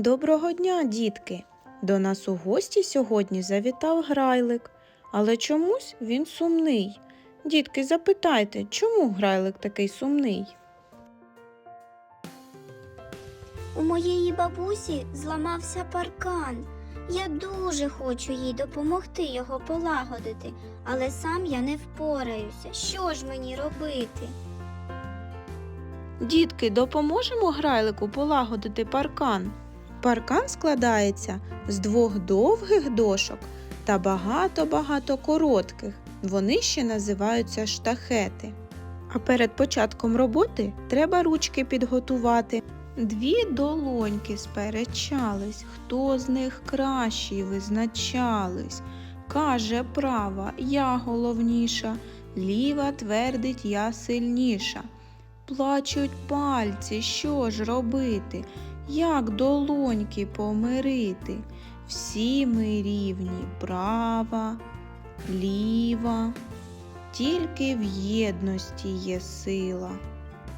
Доброго дня, дітки! До нас у гості сьогодні завітав грайлик, але чомусь він сумний. Дітки, запитайте, чому грайлик такий сумний? У моєї бабусі зламався паркан. Я дуже хочу їй допомогти його полагодити, але сам я не впораюся. Що ж мені робити? Дітки, допоможемо грайлику полагодити паркан. Паркан складається з двох довгих дошок та багато-багато коротких. Вони ще називаються штахети. А перед початком роботи треба ручки підготувати. Дві долоньки сперечались, хто з них кращий визначались. Каже права, я головніша, ліва твердить я сильніша. Плачуть пальці, що ж робити? Як долоньки помирити? Всі ми рівні, права, ліва, тільки в єдності є сила.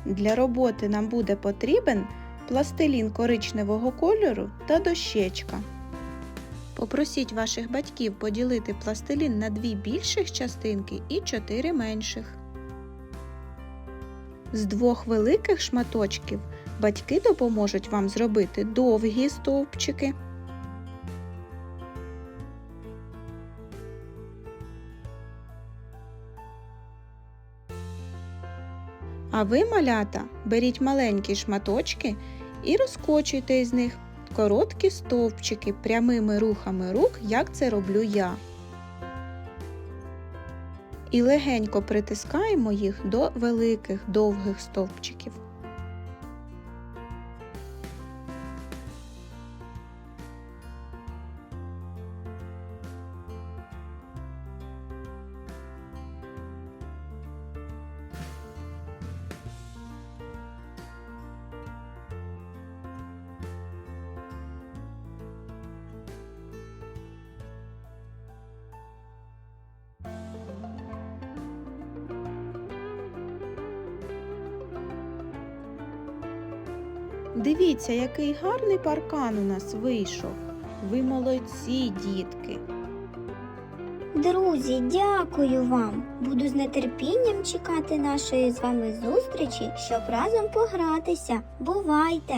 Для роботи нам буде потрібен пластилін коричневого кольору та дощечка. Попросіть ваших батьків поділити пластилін на дві більших частинки і чотири менших. З двох великих шматочків батьки допоможуть вам зробити довгі стовпчики. А ви, малята, беріть маленькі шматочки і розкочуйте із них короткі стовпчики прямими рухами рук, як це роблю я. І легенько притискаємо їх до великих довгих стовпчиків. Дивіться, який гарний паркан у нас вийшов. Ви молодці, дітки. Друзі, дякую вам. Буду з нетерпінням чекати нашої з вами зустрічі, щоб разом погратися. Бувайте!